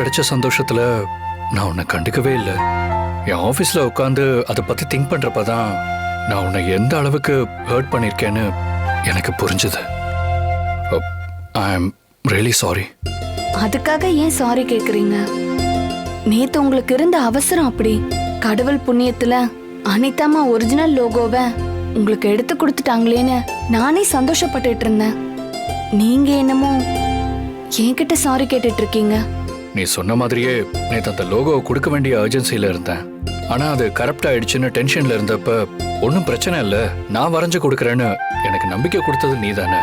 கிடைச்ச சந்தோஷத்துல நான் உன்னை கண்டுக்கவே இல்லை. என் ஆஃபீஸில் உட்காந்து அதை பற்றி திங்க் பண்ணுறப்ப தான் நான் உன்னை எந்த அளவுக்கு ஹர்ட் பண்ணியிருக்கேன்னு எனக்கு புரிஞ்சுது. ஐ எம் ரியலி சாரி அதுக்காக ஏன் சாரி கேட்குறீங்க நேத்து உங்களுக்கு இருந்த அவசரம் அப்படி. கடவுள் புண்ணியத்துல அனிதாமா ஒரிஜினல் லோகோவை உங்களுக்கு எடுத்து கொடுத்துட்டாங்களேன்னு நானே சந்தோஷப்பட்டுட்டு இருந்தேன். நீங்க என்னமோ என்கிட்ட சாரி கேட்டுட்டு இருக்கீங்க. நீ சொன்ன மாதிரியே நேற்று அந்த லோகோவை கொடுக்க வேண்டிய அர்ஜென்சியில் இருந்தேன். ஆனால் அது கரெக்ட் ஆயிடுச்சுன்னு டென்ஷனில் இருந்தப்ப ஒன்றும் பிரச்சனை இல்லை நான் வரைஞ்சு கொடுக்குறேன்னு எனக்கு நம்பிக்கை கொடுத்தது நீ தானே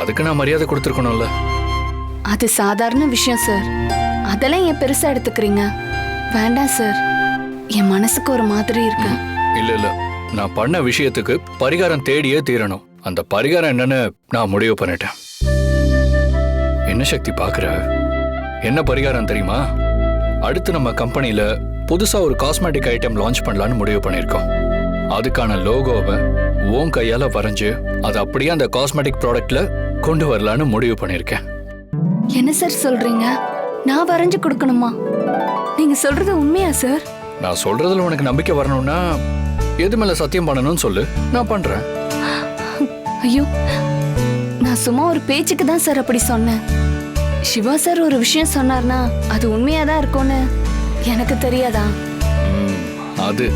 அதுக்கு நான் மரியாதை கொடுத்துருக்கணும்ல. அது சாதாரண விஷயம் சார் அதெல்லாம் ஏன் பெருசா எடுத்துக்கிறீங்க? வேண்டாம் சார் என் மனசுக்கு ஒரு மாதிரி இருக்கு. இல்ல இல்ல. நான் பண்ண விஷயத்துக்கு பரிகாரம் தேடியே தீரணும். அந்த பரிகாரம் என்னன்னு நான் முடிவு பண்ணிட்டேன். என்ன சக்தி பாக்குற? என்ன பரிகாரம் தெரியுமா? அடுத்து நம்ம கம்பெனில புதுசா ஒரு காஸ்மெட்டிக் ஐட்டம் லான்ச் பண்ணலாம்னு முடிவு பண்ணியிருக்கோம். அதுக்கான லோகோவை உன் கையால வரைஞ்சு அதை அப்படியே அந்த காஸ்மெட்டிக் ப்ராடக்ட்ல கொண்டு வரலான்னு முடிவு பண்ணியிருக்கேன். என்ன சார் சொல்றீங்க? நான் வரைஞ்சு கொடுக்கணுமா? நீங்க சொல்றது உண்மையா சார்? நான் சொல்றதுல உனக்கு நம்பிக்கை வரணும்னா எது மேல சத்தியம் பண்ணணும்னு சொல்லு. நான் பண்றேன். ஐயோ நான் சும்மா ஒரு பேச்சுக்கு தான் சார் அப்படி சொன்னேன். சிவா சார் ஒரு விஷயம் சொன்னார்னா அது உண்மையா தான் இருக்கும்னு எனக்கு தெரியாதா? ம், அது.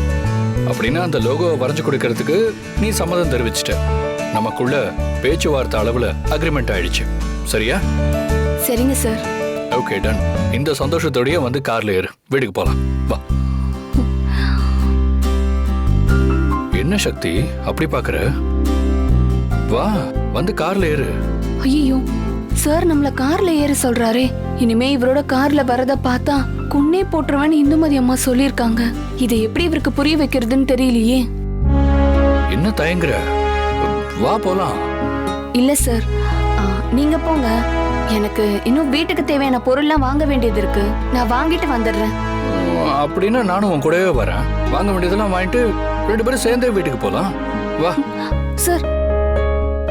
அப்படின்னா அந்த லோகோவை வரைஞ்சு கொடுக்கறதுக்கு நீ சம்மதம் தெரிவிச்சிட்ட. நமக்குள்ள பேச்சுவார்த்தை அளவுல அக்ரிமெண்ட் ஆயிடுச்சு. சரியா? சரிங்க சார். ஓகே டன் இந்த சந்தோஷத்தோடயே வந்து கார்ல ஏறு. வீட்டுக்கு போலாம். வா. என்ன சக்தி? அப்படி பாக்குற? வா வந்து கார்ல ஏறு. ஐயோ சார் நம்மள கார்ல ஏற சொல்றாரே. இனிமே இவரோட கார்ல வரத பார்த்தா குன்னே போட்டுருவேன்னு இந்துமதி அம்மா சொல்லியிருக்காங்க. இதை எப்படி இவருக்கு புரிய வைக்கிறதுன்னு தெரியலையே. என்ன தயங்குற? வா போலாம். இல்ல சார். நீங்க போங்க. எனக்கு இன்னும் வீட்டுக்கு தேவையான பொருள்லாம் வாங்க வேண்டியது இருக்கு. நான் வாங்கிட்டு வந்துடுறேன். அப்படின்னா நானும் உன் கூடவே வரேன். வாங்க வேண்டியதெல்லாம் வாங்கிட்டு ரெண்டு பேரும் சேர்ந்தே வீட்டுக்கு போலாம். வா. சார்.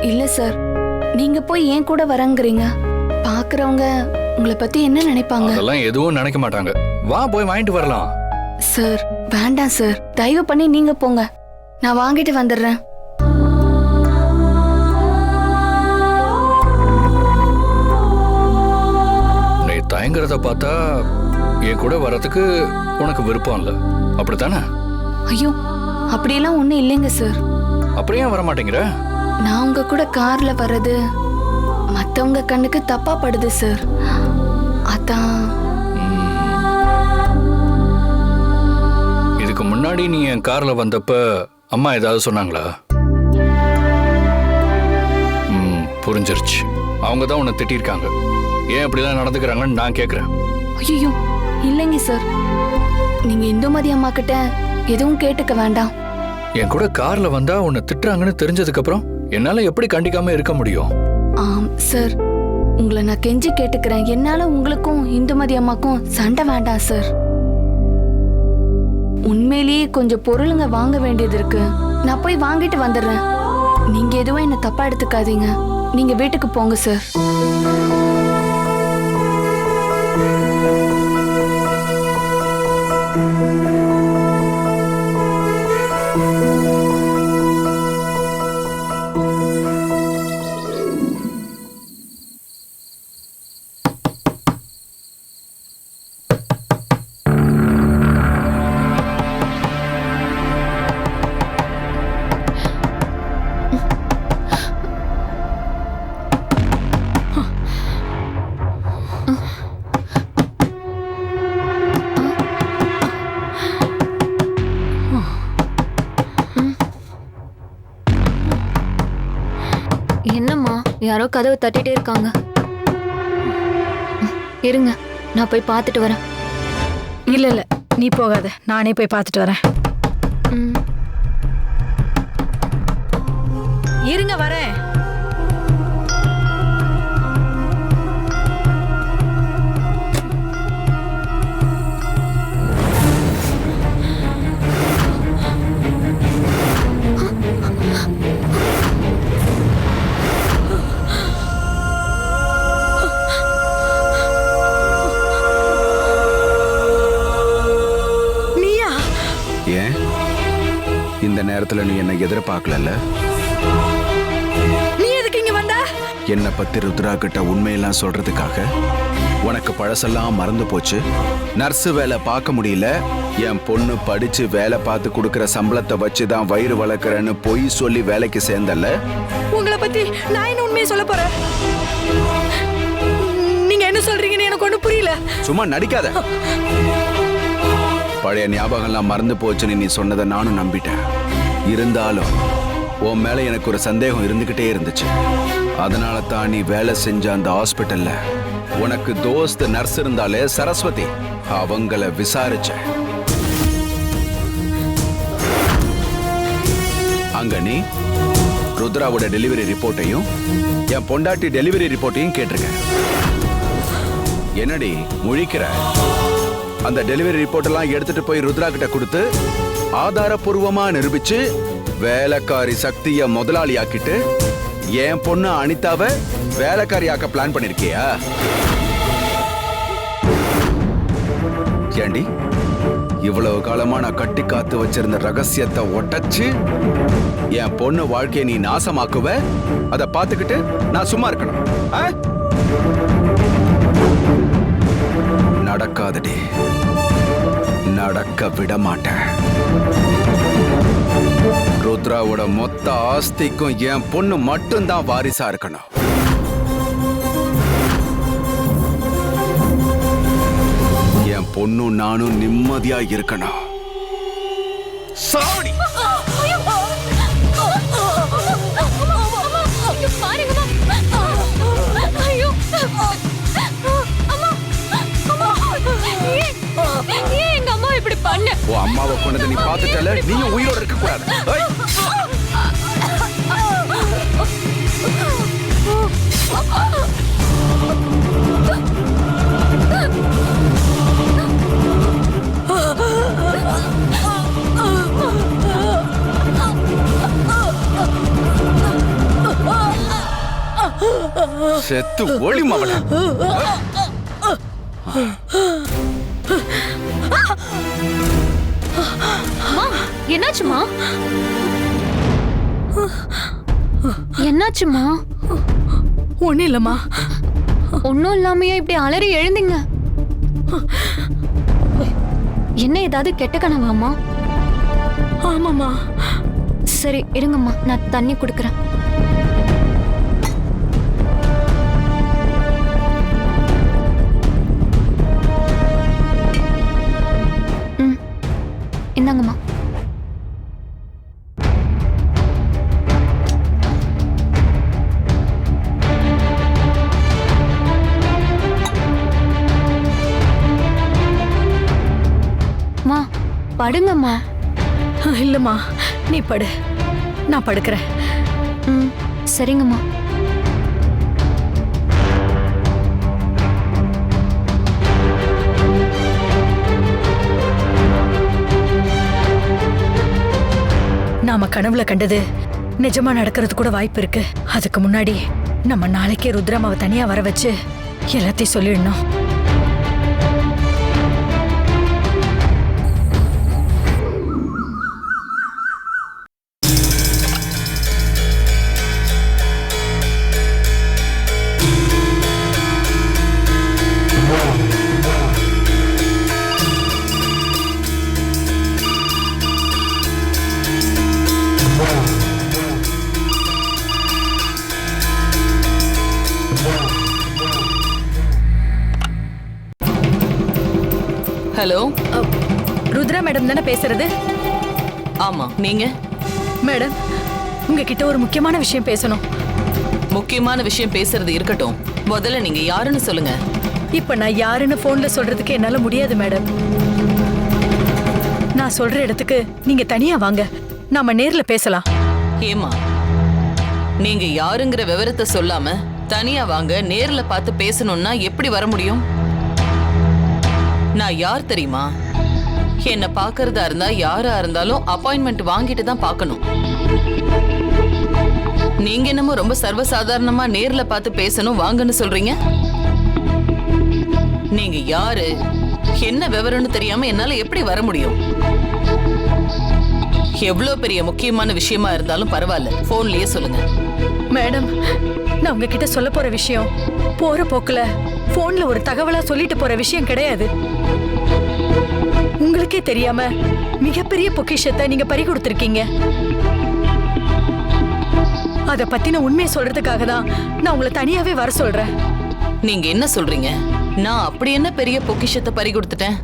இல்ல சார். நீங்க போய் ஏன் கூட வரங்கிறீங்க? பாக்குறவங்க உங்களை பத்தி என்ன நினைப்பாங்க? அதெல்லாம் எதுவும் நினைக்க மாட்டாங்க. வா போய் வாங்கிட்டு வரலாம். சார் வேண்டாம் சார். தயவு பண்ணி நீங்க போங்க. நான் வாங்கிட்டு வந்துடுறேன். நீ தயங்குறத பார்த்தா என் கூட வரதுக்கு உனக்கு விருப்பம் இல்லை. அப்படித்தானே? ஐயோ அப்படியெல்லாம் ஒண்ணும் இல்லைங்க சார். அப்படியே வர மாட்டேங்கிற? நான் உங்க கூட கார்ல வர்றது மத்தவங்க கண்ணுக்கு தப்பா படுது சார் அதான். இதுக்கு முன்னாடி நீ என் கார்ல வந்தப்ப அம்மா ஏதாவது சொன்னாங்களா? புரிஞ்சிருச்சு. அவங்க தான் உன்னை திட்டிருக்காங்க. ஏன் இப்படிலாம் நடந்துக்கிறாங்கன்னு நான் கேட்குறேன் ஐயோ இல்லைங்க சார் நீங்க இந்துமதி அம்மா கிட்ட எதுவும் கேட்டுக்க வேண்டாம். என் கூட கார்ல வந்தா உன்னை திட்டுறாங்கன்னு தெரிஞ்சதுக்கு அப்புறம் என்னால எப்படி கண்டிக்காம இருக்க முடியும்? ஆம் சார். உங்களை நான் கெஞ்சி கேட்டுக்கிறேன். என்னால உங்களுக்கும் இந்துமதி அம்மாக்கும் சண்டை வேண்டாம் சார். உண்மையிலேயே கொஞ்சம் பொருளுங்க வாங்க வேண்டியது இருக்கு. நான் போய் வாங்கிட்டு வந்துடுறேன். நீங்க எதுவும் என்ன தப்பா எடுத்துக்காதீங்க. நீங்க வீட்டுக்கு போங்க சார். யாரோ கதவு தட்டிட்டே இருக்காங்க. இருங்க நான் போய் பார்த்துட்டு வரேன். இல்ல இல்ல நீ போகாத. நானே போய் பார்த்துட்டு வரேன். இருங்க வரேன். என்னை பத்தி ருத்ரா கிட்ட உண்மையெல்லாம் சொல்றதுக்காக? உனக்கு பழசெல்லாம் மறந்து போச்சு? நர்ஸு வேலை பார்க்க முடியல? என் பொண்ணு படிச்சு வேலை பார்த்து கொடுக்கிற சம்பளத்தை வச்சு தான் வயிறு வளர்க்குறேன்னு பொய் சொல்லி வேலைக்கு சேர்ந்தல்ல? உங்களை பத்தி நான் என்ன உண்மையை சொல்ல போறேன்? நீங்க என்ன சொல்றீங்கன்னு எனக்கு ஒண்ணு புரியல. சும்மா நடிக்காத. பழைய ஞாபகம்லாம் மறந்து போச்சுன்னு நீ சொன்னதை நானும் நம்பிட்டேன். இருந்தாலும் உன் மேல எனக்கு ஒரு சந்தேகம் இருந்துகிட்டே இருந்துச்சு. அதனால தான் நீ வேலை செஞ்ச அந்த ஹாஸ்பிட்டல்ல உனக்கு தோஸ்த் நர்ஸ் இருந்தாலே சரஸ்வதி அவங்கள விசாரிச்சேன் அங்க நீ ருத்ராவோட டெலிவரி ரிப்போர்ட்டையும் என் பொண்டாட்டி டெலிவரி ரிப்போர்ட்டையும் கேட்டிருக்கேன் என்னடி முழிக்கிற? அந்த டெலிவரி ரிப்போர்ட் எல்லாம் எடுத்துட்டு போய் ருத்ரா கிட்ட கொடுத்து ஆதாரபூர்வமா நிரூபிச்சு வேலைக்காரி சக்திய முதலாளி ஆக்கிட்டு என் பொண்ணு அனிதாவை வேலைக்காரியாக்க பிளான் பண்ணிருக்கியா? ஏண்டி இவ்வளவு காலமா நான் கட்டி காத்து வச்சிருந்த ரகசியத்தை ஒட்டச்சு என் பொண்ணு வாழ்க்கையை நீ நாசமாக்குவ? அதை பார்த்துக்கிட்டு நான் சும்மா இருக்கணும். ஆ? நடக்காதடி. நடக்க விட மாட்டேன். ருத்ராவோட மொத்த ஆஸ்திக்கும் என் பொண்ணு மட்டும்தான் வாரிசா இருக்கணும். என் பொண்ணும் நானும் நிம்மதியா இருக்கணும். சாடி எங்க அம்மா இப்படி பண்ண? உன் அம்மாவை கொண்டதை நீ பார்த்துட்டல? நீயும் உயிரோட இருக்க கூடாது செத்து ஓடி மவள. என்னாச்சுமா என்னாச்சுமா ஒண்ணு இல்லம்மா. ஒன்னும் இல்லாமையே இப்படி அலறி எழுந்தீங்க? என்ன ஏதாவது கெட்ட கனவாம்மா? ஆமாம்மா. சரி இருங்கம்மா. நான் தண்ணி குடுக்கறேன். படுங்கம்மா. இல்லம்மா நீ படு. நான் படுக்கிறேன். ம் சரிங்கம்மா. நாம கனவுல கண்டது நிஜமா நடக்கிறது கூட வாய்ப்பு இருக்கு. அதுக்கு முன்னாடி நம்ம நாளைக்கே ருத்ராமாவை தனியா வர வச்சு எல்லாத்தையும் சொல்லிடணும். ஹலோ. ருத்ரா மேடம் தானே பேசுறது? ஆமா நீங்க? மேடம் உங்ககிட்ட ஒரு முக்கியமான விஷயம் பேசணும். முக்கியமான விஷயம் பேசுறது இருக்கட்டும். முதல்ல நீங்க யாருன்னு சொல்லுங்க. இப்ப நான் யாருன்னு போன்ல சொல்றதுக்கு என்னால முடியாது மேடம். நான் சொல்ற இடத்துக்கு நீங்க தனியா வாங்க. நாம நேர்ல பேசலாம். ஏமா நீங்க யாருங்கிற விவரத்தை சொல்லாம தனியா வாங்க நேர்ல பார்த்து பேசணும்னா எப்படி வர முடியும்? நான் யார் தெரியுமா? என்ன பார்க்கறதா இருந்தா யாரா இருந்தாலும் அப்பாயின்மெண்ட் வாங்கிட்டு தான் பார்க்கணும். நீங்க என்னமோ ரொம்ப சர்வசாதாரணமா நேர்ல பார்த்து பேசணும் வாங்கன்னு சொல்றீங்க? நீங்க யாரு? என்ன விவரம்னு தெரியாம என்னால எப்படி வர முடியும்? எவ்வளவு பெரிய முக்கியமான விஷயமா இருந்தாலும் பரவாயில்ல. போன்லயே சொல்லுங்க. மேடம் நான் உங்ககிட்ட சொல்ல போற விஷயம் போற போக்குல போன்ல ஒரு தகவலா சொல்லிட்டு போற விஷயம் கிடையாது. உங்களுக்கே தெரியாம மிகப்பெரிய பொக்கிஷத்தை நீங்க பறி கொடுத்திருக்கீங்க. அத பத்தின உண்மையை சொல்றதுக்காக தான் நான் உங்களை தனியாவே வர சொல்றேன். நீங்க என்ன சொல்றீங்க? நான் அப்படி என்ன பெரிய பொக்கிஷத்தை பறி கொடுத்துட்டேன்?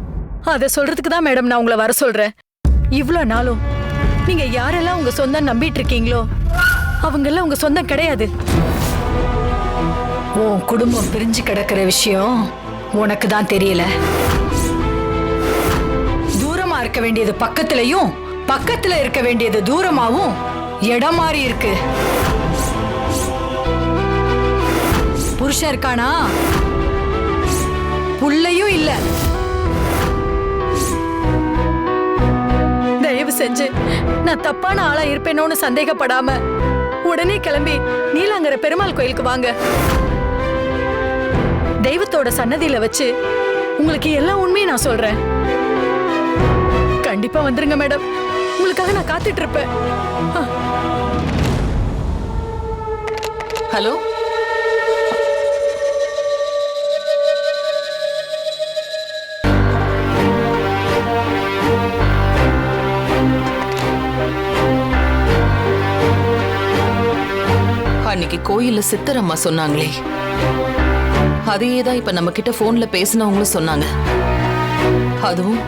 அத சொல்றதுக்கு தான் மேடம் நான் உங்களை வர சொல்றேன். இவ்ளோ நாளும் நீங்க யாரெல்லாம் உங்க சொந்தம் நம்பிட்டு இருக்கீங்களோ அவங்கெல்லாம் உங்க சொந்தம் கிடையாது. உன் குடும்பம் பிரிஞ்சு கிடக்கிற விஷயம் உனக்கு தான் தெரியல. தூரமா இருக்க வேண்டியது பக்கத்துலயும் பக்கத்துல இருக்க வேண்டியது தூரமாவும் இடம் மாறி இருக்கு. புருஷன் இருக்கானா? புள்ளையும் இல்ல. தயவு செஞ்சு நான் தப்பான ஆளா இருப்பேனோன்னு சந்தேகப்படாம உடனே கிளம்பி நீலாங்கர பெருமாள் கோயிலுக்கு வாங்க. தெய்வத்தோட சன்னதியில வச்சு உங்களுக்கு எல்லா உண்மையும் நான் சொல்றேன். கண்டிப்பா வந்துருங்க மேடம். உங்களுக்காக நான் காத்துட்டு இருப்பேன். ஹலோ? அன்னைக்கு கோயில்ல சித்தரம்மா சொன்னாங்களே. அதையே தான் இப்ப நம்ம கிட்ட போன்ல பேசினவங்களும் சொன்னாங்க. அதுவும்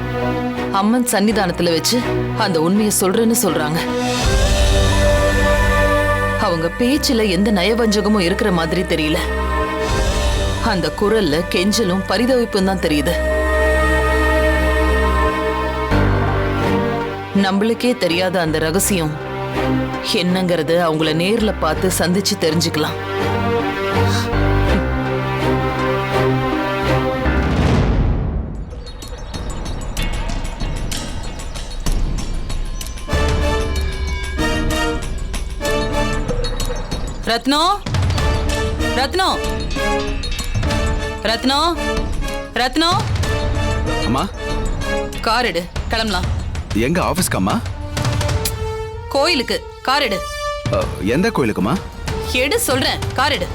அம்மன் சன்னிதானத்துல வச்சு அந்த உண்மையை சொல்றேன்னு சொல்றாங்க. அவங்க பேச்சுல எந்த நயவஞ்சகமும் இருக்கிற மாதிரி தெரியல. அந்த குரல்ல கெஞ்சலும் பரிதவிப்பும் தான் தெரியுது. நம்மளுக்கே தெரியாத அந்த ரகசியம் என்னங்கிறது அவங்கள நேர்ல பார்த்து சந்திச்சு தெரிஞ்சுக்கலாம். ரத்னோ? ரத்னோ? ரத்னோ? ரத்னோ? அம்மா? கார் எடு கிளம்பலாம். எங்க ஆபீஸ்க்கு அம்மா கோயிலுக்கு கார் எடு. எந்த கோயிலுக்குமா எடு சொல்றேன் கார் எடு.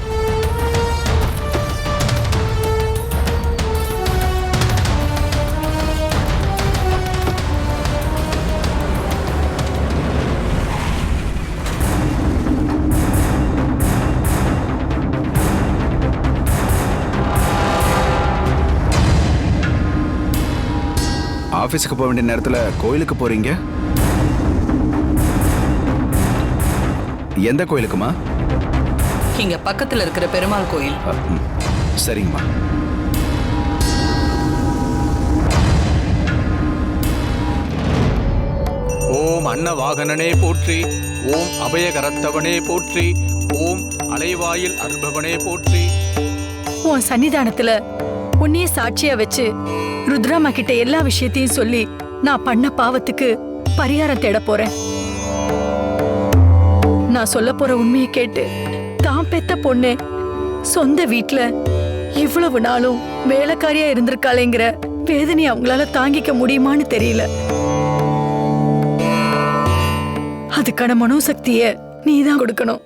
ஆபீஸ்க்கு போக வேண்டிய நேரத்துல கோயிலுக்கு போறீங்க? எந்த கோயிலுக்குமா? இங்க பக்கத்துல இருக்கிற பெருமாள் கோயில். சரிங்கம்மா. ஓம் அன்னவாகனனே போற்றி ஓம் அபயகரத்தவனே போற்றி ஓம் அலைவாயில் அருள்பவனே போற்றி. உன் சன்னிதானத்துல உன்னையே சாட்சியா வச்சு ருத்ராமா கிட்ட எல்லா விஷயத்தையும் சொல்லி நான் பண்ண பாவத்துக்கு பரிகாரம் தேட போறேன். நான் சொல்ல போற உண்மையை கேட்டு தான் பெத்த பொண்ணு சொந்த வீட்டுல இவ்வளவு நாளும் வேலைக்காரியா இருந்திருக்காளேங்கிற வேதனையை அவங்களால தாங்கிக்க முடியுமான்னு தெரியல. அதுக்கான மனோசக்திய நீதான் கொடுக்கணும்.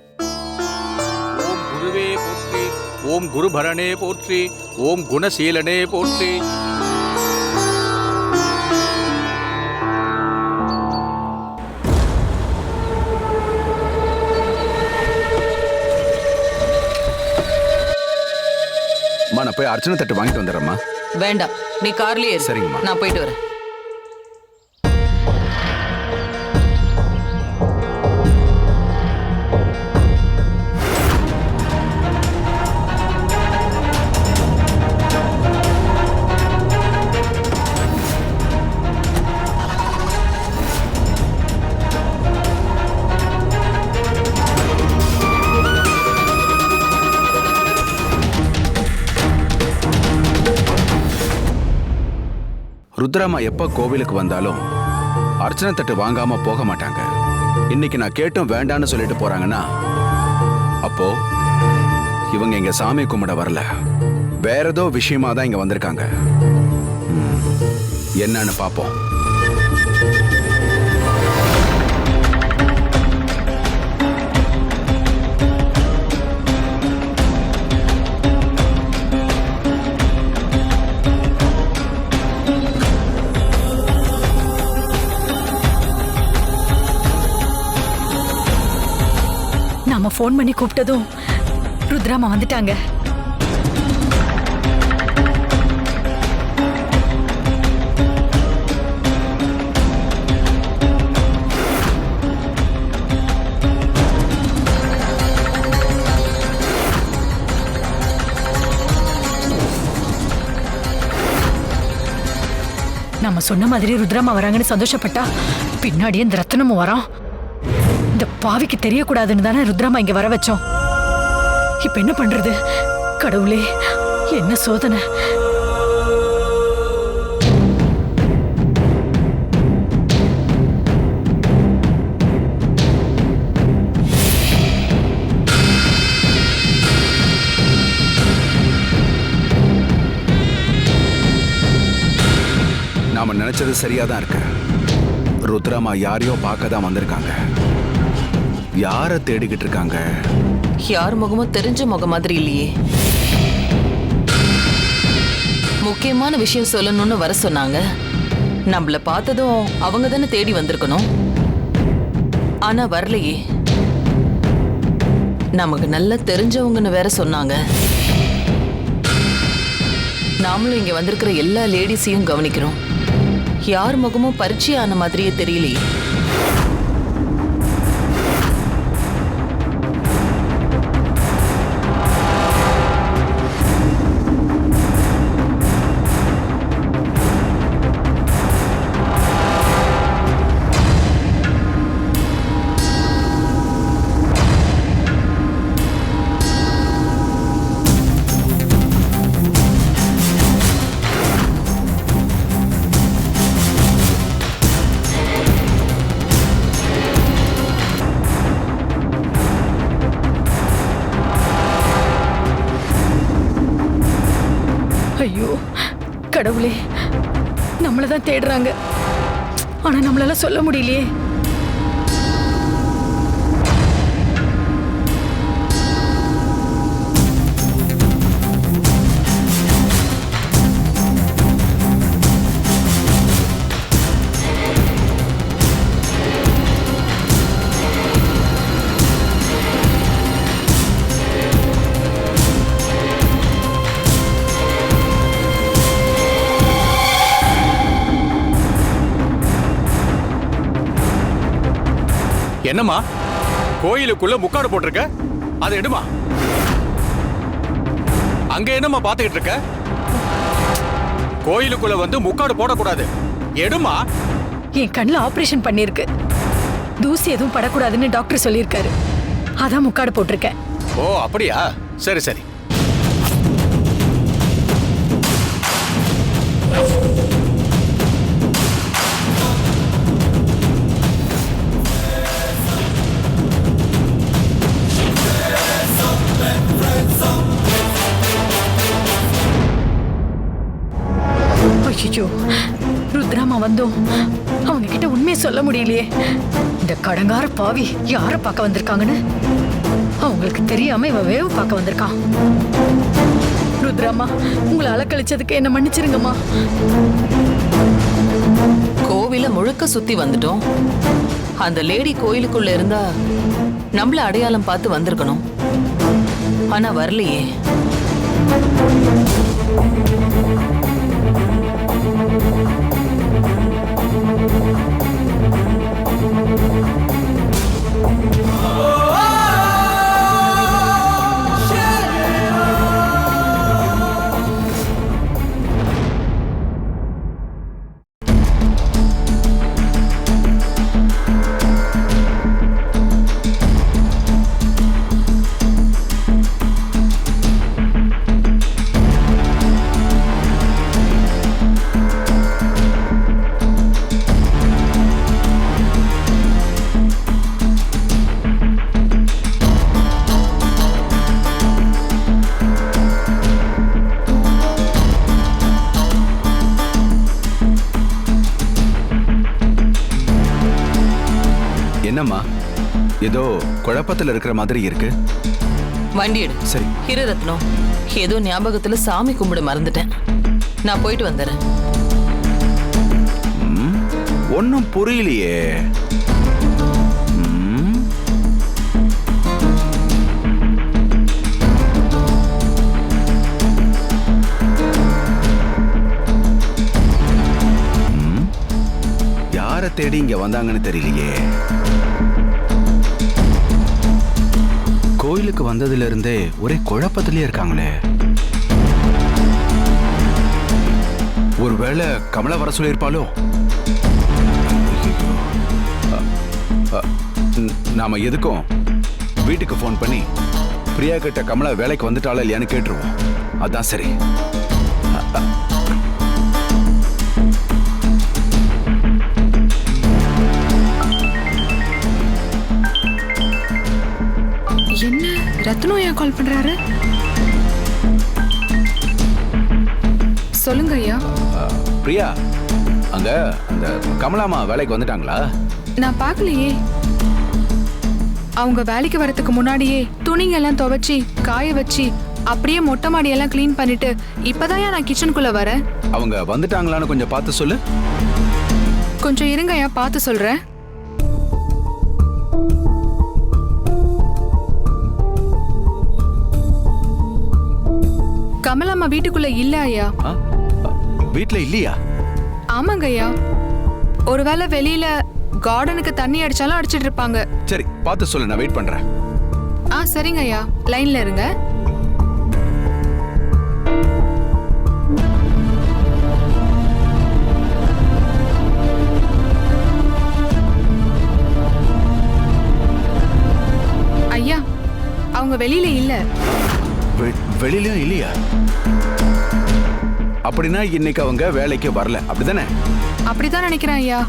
ஓம் குரு பரணே ஓம் போற்றி ஓம் குணசீலனே போற்றி. அர்ச்சனை தட்டு வாங்கிட்டு வந்துடுறேம்மா வேண்டாம் நீ கார்லயே இரு. சரிங்கம்மா. நான் போயிட்டு வரேன் ருத்ராமா எப்போ கோவிலுக்கு வந்தாலும் அர்ச்சனை தட்டு வாங்காம போக மாட்டாங்க. இன்னைக்கு நான் கேட்டும் வேண்டான்னு சொல்லிட்டு போறாங்கன்னா அப்போ இவங்க இங்க சாமி கும்பிட வரல. வேற ஏதோ விஷயமா தான் இங்க வந்திருக்காங்க. என்னன்னு பாப்போம். ஃபோன் பண்ணி கூப்பிட்டதும் ருத்ராமா வந்துட்டாங்க. நம்ம சொன்ன மாதிரி ருத்ராமா வராங்கன்னு சந்தோஷப்பட்டா பின்னாடியே இந்த ரத்தனமும் வரான். இந்த பாவிக்கு தெரியக்கூடாதுன்னு தானே ருத்ராமா இங்க வர வச்சோம். இப்ப என்ன பண்றது? கடவுளே என்ன சோதனை? நாம நினைச்சது சரியா தான் இருக்கு. ருத்ராமா யாரையோ பார்க்க தான் வந்திருக்காங்க. யாரை தேடிக்கிட்டு இருக்காங்க? யார் முகமும் தெரிஞ்ச முகம் மாதிரி இல்லையே. முக்கியமான விஷயம் சொல்லணும்னு வர சொன்னாங்க. நம்மள பார்த்ததும் அவங்க தானே தேடி வந்திருக்கணும். ஆனா வரலையே. நமக்கு நல்லா தெரிஞ்சவங்கன்னு வேற சொன்னாங்க. நாமளும் இங்க வந்திருக்கிற எல்லா லேடிஸையும் கவனிக்கிறோம். யார் முகமும் பரிச்சயம் ஆன மாதிரியே தெரியலையே. கடவுளே. நம்மளை தான் தேடுறாங்க. ஆனா நம்மளால சொல்ல முடியலையே. என்னம்மா? கோயிலுக்குள்ள முக்காடு போட்டிருக்க? அதை எடுமா? அங்க என்னம்மா பாத்துக்கிட்டு இருக்க? கோயிலுக்குள்ள வந்து முக்காடு போடக்கூடாது. எடுமா? என் கண்ணில் ஆபரேஷன் பண்ணிருக்கு தூசி எதுவும் படக்கூடாதுன்னு டாக்டர் சொல்லியிருக்காரு. அதான் முக்காடு போட்டிருக்கேன். ஓ அப்படியா? சரி சரி. வந்தோம். அவங்க கிட்ட உண்மையை சொல்ல முடியலையே. இந்த கடங்கார பாவி யார பார்க்க வந்திருக்காங்கன்னு? அவங்களுக்கு தெரியாம இவன் வேவு பார்க்க வந்திருக்கான். ருத்ராமா உங்களை அலக்கழிச்சதுக்கு என்ன மன்னிச்சிருங்கம்மா. கோவில முழுக்க சுத்தி வந்துட்டோம். அந்த லேடி கோயிலுக்குள்ள இருந்தா நம்மள அடையாளம் பார்த்து வந்திருக்கணும். ஆனா வரலையே. குழப்பத்தில் இருக்கிற மாதிரி இருக்கு. வண்டி எடு. சரி. ஹிரரத்னம் ஏதோ ஞாபகத்துல சாமி கும்பிட மறந்துட்டேன். நான் போயிட்டு வந்துடுறேன் ஒன்றும் புரியலையே. யாரை தேடி இங்க வந்தாங்கன்னு தெரியலையே. கோயிலுக்கு வந்ததுல இருந்தே ஒரே குழப்பத்திலே இருக்காங்களே. ஒருவேளை கமலா வர சொல்லியிருப்பாளோ? நாம எதுக்கும்? வீட்டுக்கு ஃபோன் பண்ணி பிரியா கிட்ட கமலா வேலைக்கு வந்துட்டாளா இல்லையான்னு கேட்டுருவோம். அதான் சரி. கால் பண்றாரு? சொல்லுங்க ஐயா. பிரியா அங்க அந்த கமலாமா வேலைக்கு வந்துட்டாங்களா? நான் பார்க்கலையே. அவங்க வேலைக்கு வரதுக்கு முன்னாடியே துணிங்க எல்லாம் துவைச்சி காய வச்சு அப்படியே மொட்டை மாடியெல்லாம் க்ளீன் பண்ணிட்டு இப்பதான் நான் கிச்சனுக்குள்ள வரேன். அவங்க வந்துட்டாங்களான்னு கொஞ்சம் பார்த்து சொல்லு. கொஞ்சம் இருங்க ஐயா பார்த்து சொல்றேன். கமலம்மா வீட்டுக்குள்ள இல்ல ஐயா. வீட்ல இல்லையா? ஆமாங்க ஐயா ஒருவேளை வெளியில கார்டனுக்கு தண்ணி அடிச்சாலும் அடிச்சிட்டு இருப்பாங்க. சரி பார்த்து சொல்லு நான் வெயிட் பண்றேன். ஆ சரிங்க ஐயா லைன்ல இருங்க. ஐயா அவங்க வெளியில இல்ல. வெளியிலயும் இல்லையா? அப்படின்னா இன்னைக்கு அவங்க வேலைக்கு வரல. அப்படிதானே? அப்படிதான் நினைக்கிறேன் ஐயா.